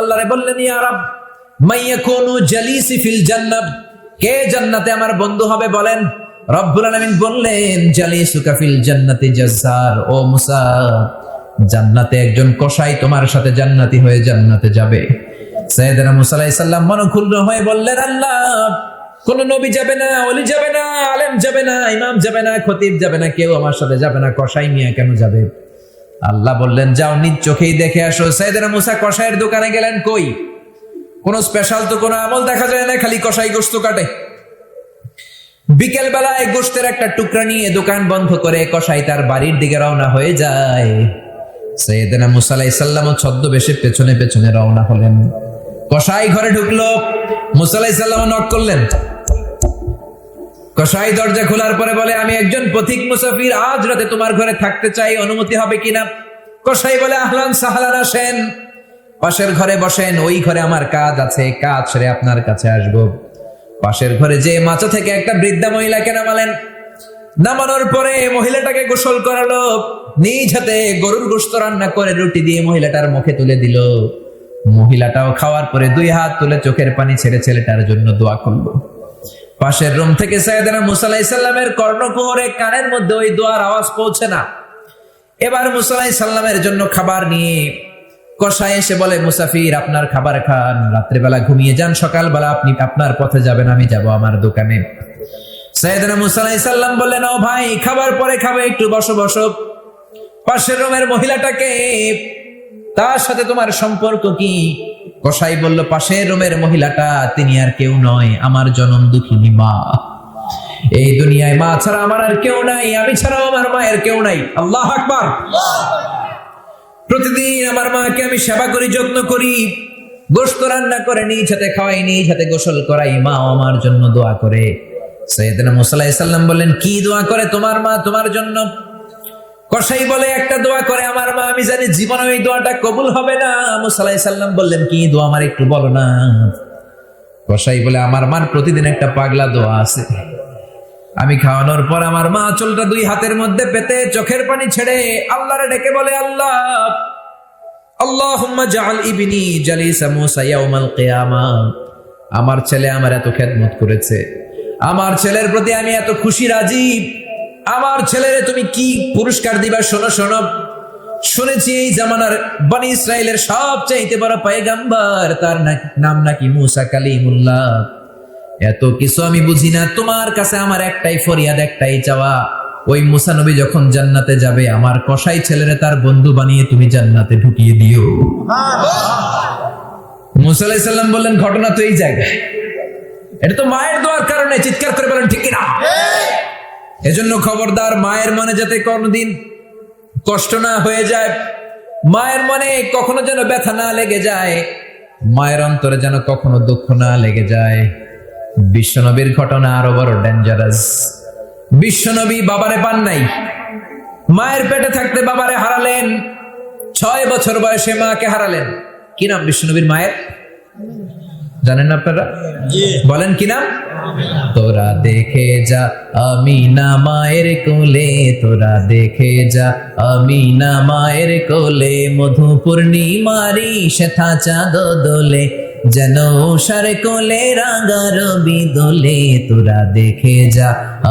আল্লাহরে বললেন জালিসি ফিল জান্নাত, কে জান্নাতে আমার বন্ধু হবে বলেন? রব্বুল আলামিন বললেন, জালিসুকা ফিল জান্নাতি জাজ্জার, ও মুসা, জান্নাতে একজন কসাই তোমার সাথে জান্নাতি হয়ে জান্নাতে যাবে। সাইয়েদনা মুসা আলাইহিস সালাম হয়ে বললেন, আল্লাহ, কোন নবী যাবে না যাবে না, আলেম যাবে না, ইমাম যাবে না, খতিব যাবে না, কেউ আমার সাথে যাবে না, কসাই মিয়া কেন যাবে? আল্লাহ বললেন, যাও, নিজ চোখেই দেখে আসো। সাইয়েদনা মুসা কসাইয়ের দোকানে গেলেন, কই? কোনো স্পেশাল তো কোনো আমল দেখা যায় না, খালি কসাই গোস্ত কাটে। বিকেল বেলায় গোস্তের একটা টুকরা নিয়ে দোকান বন্ধ করে কসাই তার বাড়ির দিকে রওনা হয়ে যায়। সৈয়দনা মুসা আলাইহিস সালামও ছদ্মবেশে পেছনে পেছনে রওনা হলেন। কসাই ঘরে ঢুকলো, মুসা আলাইহিস সালাম নক করলেন। কসাই দরজা খোলার পরে বলে, আমি একজন পথিক মুসাফির, আজ রাতে তোমার ঘরে থাকতে চাই, অনুমতি হবে কিনা? কসাই বলে, আহলান সাহলান আসেন, পাশের ঘরে বসেন, ওই ঘরে আমার কাজ আছে, কাজ সেরে আপনার কাছে আসব। পাশের ঘরে যে মাচা থেকে একটা বৃদ্ধা মহিলাকে নামালেন। নামানোর পরে মহিলাটাকে গোসল করালো, নিজ হাতে গরুর গোস্ত রান্না করে রুটি দিয়ে মহিলাটার মুখে তুলে দিল। মহিলাটাও খাওয়ার পরে দুই হাত তুলে চোখের পানি ছেড়ে ছেলেটার জন্য দোয়া করল। পাশের রুম থেকে সাইয়েদনা মুসা আলাইহিস সালামের কর্ণকুহরে কানের মধ্যে ওই দোয়ার আওয়াজ পৌঁছে না। এবার মুসা আলাইহিস সালামের জন্য খাবার নিয়ে কষায় এসে বলে, মুসাফির, আপনার খাবার খান। রাত্রেবেলা ঘুমিয়ে যান, সকালবেলা আপনি, আপনার পথে যাবেন, আমি যাব আমার দোকানে। সাইয়েদনা মুসা আলাইহিস সালাম বললেন, ও ভাই, খাবার পরে খাবে, একটু বসো বসো। পাশের রুমের মহিলাটাকে, তার সাথে তোমার সম্পর্ক কি? কসাই বলল, পাশের রুমের মহিলাটা, তিনি আর কেউ নয়, আমার জনম দুঃখিনী মা। এই দুনিয়ায় মা ছাড়া আমার আর কেউ নাই, আমি ছাড়াও আমার মায়ের কেউ নাই। আল্লাহ আকবার। প্রতিদিন আমার মাকে আমি সেবা করি, যত্ন করি গোস্ত রান্না করে, নিজ হাতে খাওয়াই, নিজ হাতে গোসল করাই মা আমার জন্য দোয়া করে। সৈয়দনা মুসাল্লাহ সাল্লাম বললেন, কি দোয়া করে তোমার মা? তোমার জন্য কসাই বলে, একটা দোয়া করে আমার মা, আমি জানি জীবনে ওই দোয়াটা কবুল হবে না। মুসালাই সাল্লাম বললেন, কি দোয়া আমার একটু বলো না। কসাই বলে, আমার মার প্রতিদিন একটা পাগলা দোয়া আছে। আমি খাওয়ানোর পর আমার মা চলটা দুই হাতের মধ্যে পেতে চোখের পানি ছেড়ে আল্লাহরে ডেকে বলে, আল্লাহ, আল্লাহুম্মা জাআল ইবনি জালিসা মুসা ইয়াউমাল কিয়ামা। আমার ছেলে আমার এত খেদমত করেছে। আমার ছেলের প্রতি আমি এত খুশি রাজি আমার ছেলেরে তুমি কি পুরস্কার দিবা? শোনো শোনো। শুনেছি এই জামানার বানি ইসরায়েলের সবচাইতে বড় পায়গাম্বার, তার নাম নাকি মুসা কালিমুল্লাহ। এত কিছু আমি বুঝি না। তোমার কাছে আমার একটাই ফরিয়াদ, একটাই চাওয়া। ওই মুসা নবী যখন জান্নাতে যাবে, আমার কসাই ছেলেরে তার বন্ধু বানিয়ে তুমি জান্নাতে ঢুকিয়ে দিও। মুসা আলাইহিস সালাম বললেন, ঘটনা তো এই জায়গায়। এটা তো মায়ের দোয়ার কারণে চিৎকার করে বলেন, ঠিক কিনা? এজন্য খবরদার মায়ের মনে যাতে কোনোদিন কষ্ট না হয়ে যায়, মায়ের মনে কখনো যেন ব্যথা না লেগে যায়, মায়ের অন্তরে যেন কখনো দুঃখ না লেগে যায়। বিশ্বনবীর ঘটনা আরও বড় ডেঞ্জারাস বিশ্বনবী বাবারে পান নাই। মায়ের পেটে থাকতে বাবারে হারালেন। ছয় বছর বয়সে মাকে হারালেন। কি নাম বিশ্বনবীর মায়ের? জানেন আপনারা? বলেন কি নাম? তোরা দেখে যা আমি না মায়ের কোলে। তোরা দেখে যা আমি না মায়ের কোলে। মধু পূর্ণিমারি শেথা চাঁদ দোলে। যেন সারে কোলে রাঙা রবি দোলে তোরা দেখে যা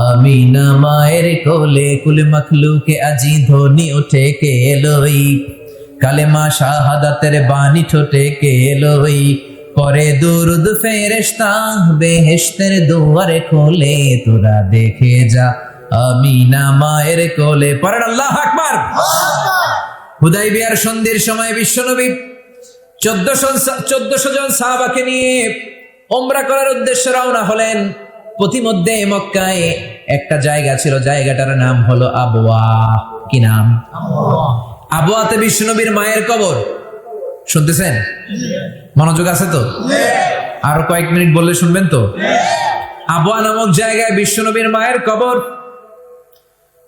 আমি না মায়ের কোলে। কুল মখলুকে আজি ধ্বনি উঠে কে এলোই কালেমা শাহাদাতের বাণী ঠোঁটে কে এলোই পরে দুরুদ ফেরেশতা বেহেশতের দুয়ারে খোলে তোরা দেখে যা আমি না মায়ের কোলে। পরেন আল্লাহ আকবার। সন্ধির সময় বিশ্বনবী চোদ্দশো চোদ্দশো জন সাহাবাকে নিয়ে ওমরা করার উদ্দেশ্যে রওনা হলেন। পথিমধ্যে মক্কায় একটা জায়গা ছিল, জায়গাটার নাম হলো আবওয়া। কি নাম? আবওয়াতে বিশ্বনবীর মায়ের কবর। শুনতেছেন? মনোযোগ আছে তো? আরও কয়েক মিনিট বললে শুনবেন তো? আবওয়া নামক জায়গায় বিশ্বনবীর মায়ের কবর।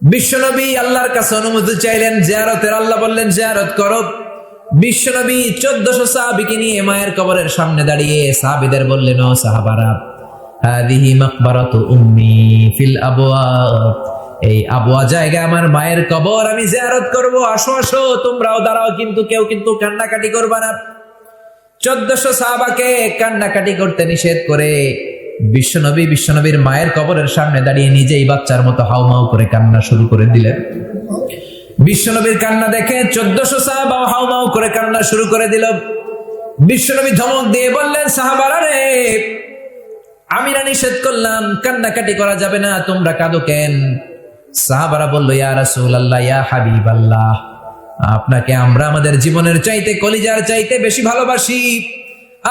বিশ্বনবী আল্লাহর কাছে অনুমতি চাইলেন, জিয়ারতের আল্লাহ বললেন, জিয়ারত করো। বিশ্বনবী চোদ্দশো সাহাবিকে নিয়ে মায়ের কবরের সামনে দাঁড়িয়ে সাহাবিদের বললেন, ও সাহাবারা, হাদিহি মাকবারাতু উম্মি ফিল আবওয়া এই আবওয়া জায়গায় আমার মায়ের কবর আমি জিয়ারত করব। আসো আসো, তোমরাও দাঁড়াও, কিন্তু কেউ কিন্তু কান্নাকাটি করবা না। চোদ্দশো সাহাবাকে কান্নাকাটি করতে নিষেধ করে বিশ্বনবী বিশ্বনবীর মায়ের কবরের সামনে দাঁড়িয়ে নিজেই বাচ্চার মতো হাউমাউ করে কান্না শুরু করে দিলেন। বিশ্বনবীর কান্না দেখে চোদ্দশো সাহাবা হাউমাউ করে কান্না শুরু করে দিল। বিশ্বনবী ধমক দিয়ে বললেন, সাহাবারা রে, আমি না নিষেধ করলাম, কান্নাকাটি করা যাবে না, তোমরা কাঁদো কেন? সাহাবারা বলল, ইয়া রাসূল আল্লাহ ইয়া হাবিব আল্লাহ আপনাকে আমরা আমাদের জীবনের চাইতে, কলিজার চাইতে বেশি ভালোবাসি।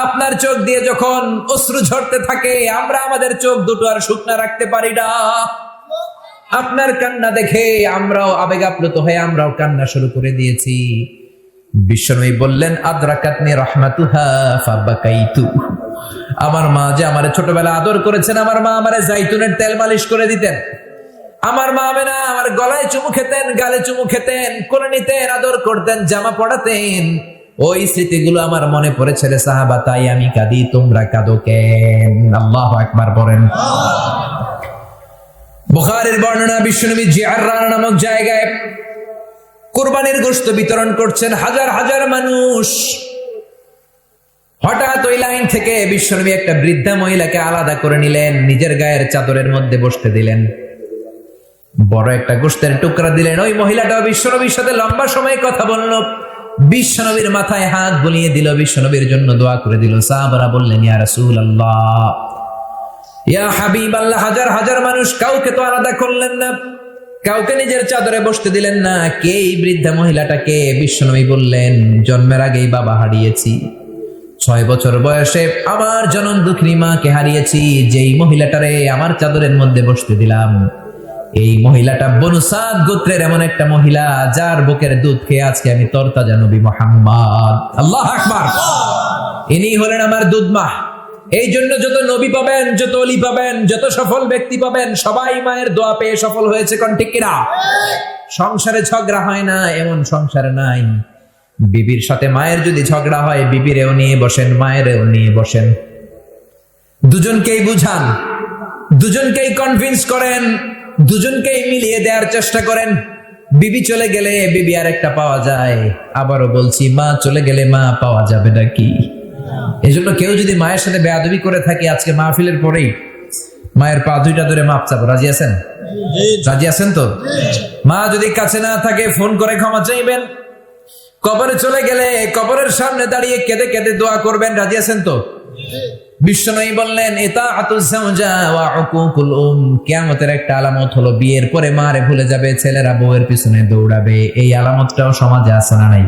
আপনার চোখ দিয়ে যখন অশ্রু ঝরতে থাকে, আমরা আমাদের চোখ দুটো আর শুকনা রাখতে পারি না। আপনার কান্না দেখে আমরাও আবেগ আপ্লুত হয়ে আমরাও কান্না শুরু করে দিয়েছি। বিশ্বনবী বললেন, আদ্রাকাতনি রহমাতুহা, ফাবাকাইতু। আমার মা যে আমারে ছোটবেলা আদর করেছেন, আমার মা আমারে জাইতুনের তেল মালিশ করে দিতেন। আমার মা মেনা আমার গলায় চুমু খেতেন, গালে চুমু খেতেন, কোলে নিতেন, আদর করতেন, জামা পড়াতেন। ওই স্মৃতিগুলো আমার মনে পড়েছে রে সাহাবা, তাই আমি কাঁদি, তোমরা কাঁদো কেন? আল্লাহ একবার পড়েন বুখারের বর্ণনা, বিশ্বনবী জিয়াররানা নামক জায়গায় কোরবানির গোশত বিতরণ করছেন হাজার হাজার মানুষ। হঠাৎ ওই লাইন থেকে বিশ্বনবী একটা বৃদ্ধা মহিলাকে আলাদা করে নিলেন, নিজের গায়ের চাদরের মধ্যে বসতে দিলেন। বড় একটা গোস্তের টুকরা দিলেন। ওই মহিলাটা বিশ্বনবীর সাথে লম্বা সময় কথা বলল। বিশ্বনবীর মাথায় হাত বুলিয়ে দিল। বিশ্বনবীর জন্য দোয়া করে দিল। সাহাবারা বললেন, ইয়া রাসূলুল্লাহ, ইয়া হাবিব আল্লাহ হাজার হাজার মানুষ কাউকে তো আলাদা করলেন না। কাউকে নিজের চাদরে বসতে দিলেন না। কে এই বৃদ্ধা মহিলাটাকে? বিশ্বনবী বললেন, জন্মের আগেই বাবা হারিয়েছি। ছয় বছর বয়সে আমার জনম দুঃখিনী মাকে হারিয়েছি। যেই মহিলাটারে আমার চাদরের মধ্যে বসতে দিলাম এই মহিলাটা বনুসাদ গোত্রের এমন একটা মহিলা, যার বুকের দুধ খেয়ে আজকে আমি তরতাজা নবী মোহাম্মদ। আল্লাহ আকবার। ইনি হলেন আমার দুধ মা এই জন্য যত নবী পাবেন, যত অলি পাবেন, যত সফল ব্যক্তি পাবেন, সবাই মায়ের দোয়া পেয়ে সফল হয়েছে, কোন ঠিক কিনা? সংসারে ঝগড়া হয় না, এমন সংসারে নাই। বিবির সাথে মায়ের যদি ঝগড়া হয় বিবির বিবিরেও নিয়ে বসেন মায়ের মায়েরও নিয়ে বসেন। দুজনকেই বুঝান, দুজনকেই কনভিন্স করেন দুজনকেই মিলিয়ে দেওয়ার চেষ্টা করেন। বিবি চলে গেলে বিবি আর একটা পাওয়া যায়। আবারও বলছি মা চলে গেলে মা পাওয়া যাবে নাকি? এই জন্য কেউ যদি মায়ের সাথে বেয়াদবি করে থাকে আজকে মাহফিলের পরেই মায়ের পা দুইটা ধরে মাপ চাপ রাজি আছেন? রাজি আছেন তো? মা যদি কাছে না থাকে ফোন করে ক্ষমা চাইবেন। কবরে চলে গেলে কবরের সামনে দাঁড়িয়ে কেঁদে কেঁদে দোয়া করবেন। রাজি আছেন তো? বিশ্বনয়ী বললেন এটা কেয়ামতের একটা আলামত হলো বিয়ের পরে মারে ভুলে যাবে ছেলেরা বউয়ের পিছনে দৌড়াবে। এই আলামতটাও সমাজে আছে না নাই?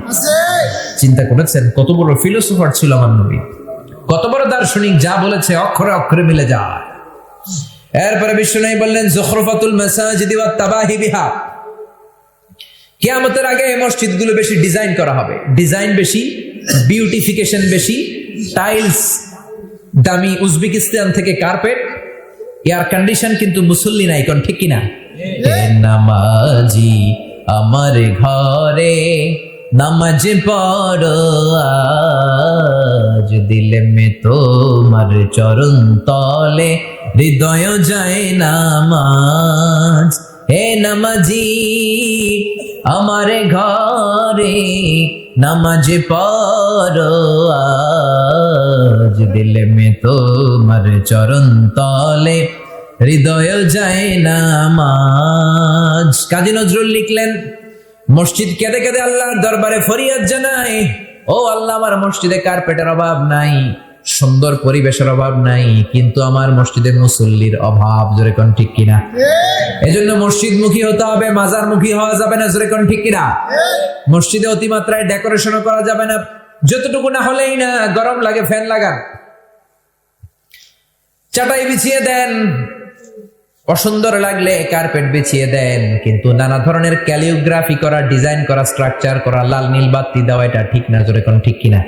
চিন্তা করেছেন? কত বড় ফিলোসোফার ছিল আমার নবী। কত বড় দার্শনিক যা বলেছে অক্ষরে অক্ষরে মিলে যায়। এরপরে বিশ্বনয়ী বললেন জখরফাতুল মাসাজিদি ওয়াত তাবাহি বিহা। কিয়ামতের আগে এই মসজিদগুলো বেশি ডিজাইন করা হবে। ডিজাইন বেশি বিউটিফিকেশন বেশি টাইলস দামি উজবেকিস্তান থেকে কার্পেট এয়ার কন্ডিশন কিন্তু মুসল্লি নাই কোন ঠিক কিনা? নামাজি আমার ঘরে নামাজ পড়ো আজ দিলে মে তোমার চরণ তলে হৃদয় যায় নামাজ। হে নামাজি আমার ঘরে নামাজ পড়ো, আজ দিলে মে তোমার চরণ তলে, হৃদয় যায় নামাজ। কাজী নজরুল লিখলেন, মসজিদ কেঁদে কেঁদে আল্লাহর দরবারে ফরিয়াদ জানায় ও আল্লাহ, আমার মসজিদে কার্পেটের অভাব নাই। সুন্দর পরিবেশের অভাব নাই, কিন্তু আমার মসজিদের মুসল্লির অভাব, জোরে কোন ঠিক কিনা? এজন্য মসজিদ মুখী হতে হবে মাজার মুখী হওয়া যাবে না, জোরে কোন ঠিক কিনা? মসজিদে অতিমাত্রায় ডেকোরেশন করা যাবে না, যতটুকু না হলেই না, গরম লাগে, ফ্যান লাগান। চাটাই বিছিয়ে দেন অসুন্দর লাগলে কার্পেট বিছিয়ে দেন, কিন্তু নানা ধরনের ক্যালিওগ্রাফি করা ডিজাইন করা স্ট্রাকচার করা, লাল নীল বাতি দেওয়া, এটা ঠিক না, জোরে কোন ঠিক কিনা?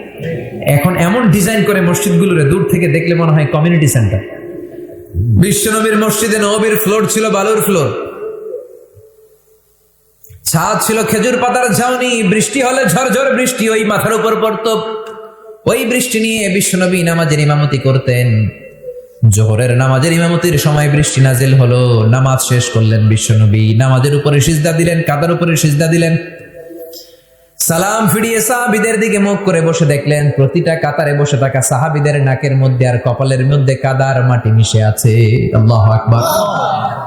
এখন এমন ডিজাইন করে মসজিদগুলোরে দূর থেকে দেখলে মনে হয় কমিউনিটি সেন্টার বিশ্বনবীর মসজিদে নবীর ফ্লোর ছিল বালুর ফ্লোর ছাদ ছিল খেজুর পাতার ঝাউনি, বৃষ্টি হলে ঝরঝর বৃষ্টি, ওই মাথার উপর পড়তো। ওই বৃষ্টি নিয়ে বিশ্বনবী নামাজের ইমামতি করতেন। জোহরের নামাজের ইমামতির সময় বৃষ্টি নাজিল হলো। নামাজ শেষ করলেন বিশ্বনবী নামাজের উপরে সিজদা দিলেন কাদার উপরে সিজদা দিলেন। সালাম ফিরিয়ে সাহাবিদের দিকে মুখ করে বসে দেখলেন, প্রতিটা কাতারে বসে থাকা সাহাবিদের নাকের মধ্যে আর কপালের মধ্যে কাদার মাটি মিশে আছে। আল্লাহ আকবার।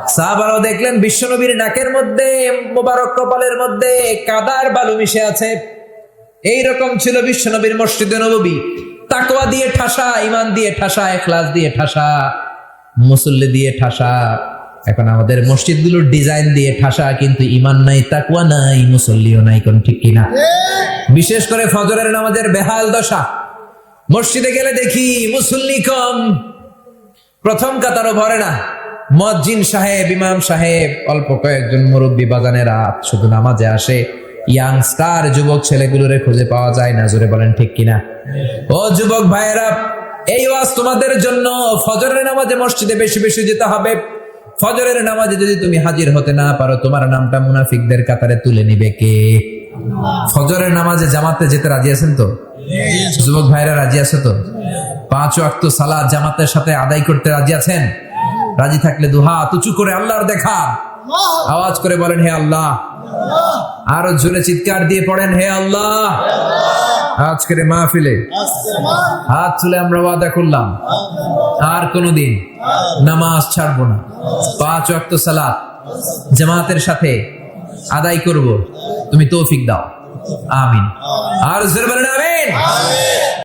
সাহাবারাও দেখলেন বিশ্বনবীর নাকের মধ্যে, মোবারক কপালের মধ্যে কাদার বালু মিশে আছে। এই রকম ছিল বিশ্বনবীর মসজিদে নবী। তাকওয়া দিয়ে ঠাসা ইমান দিয়ে ঠাসা, এখলাস দিয়ে ঠাসা, মুসল্লি দিয়ে ঠাসা। এখন আমাদের মসজিদগুলোর ডিজাইন দিয়ে ঠাসা, কিন্তু ইমান নাই, তাকওয়া নাই, মুসল্লিও নাই, কোন ঠিক কিনা? বিশেষ করে ফজরের নামাজের বেহাল দশা। মসজিদে গেলে দেখি মুসল্লি কম। প্রথম কাতারও ভরে না। মজ্জিন সাহেব, ইমাম সাহেব, অল্প কয়েকজন মুরব্বী বাজানেরা শুধু নামাজে আসে। ইয়াং স্টার যুবক ছেলেগুলোরে খুঁজে পাওয়া যায় না, জোরে বলেন ঠিক কিনা? ও যুবক ভাইয়েরা, এই ওয়াজ তোমাদের জন্য ফজরের নামাজে মসজিদে বেশি বেশি যেতে হবে। ফজরের নামাজে যদি তুমি হাজির হতে না পারো, তোমার নামটা মুনাফিকদের কাতারে তুলে নিবে কে? ফজরের নামাজে জামাতে যেতে রাজি আছেন তো? যুবক ভাইরা রাজি আছে তো? পাঁচ ওয়াক্ত সালাদ জামাতের সাথে আদায় করতে রাজি আছেন? রাজি থাকলে দুহা তুচু করে আল্লাহর দেখা। আওয়াজ করে বলেন, হে আল্লাহ। আরও জোরে চিৎকার দিয়ে পড়েন, হে আল্লাহ। আজকের মাহফিলে হাত তুলে আমরা ওয়াদা করলাম, আর কোনোদিন নামাজ ছাড়বো না। পাঁচ ওয়াক্ত সালাত জামাতের সাথে আদায় করব। তুমি তৌফিক দাও। আমিন। আর জোর বলেন আমিন।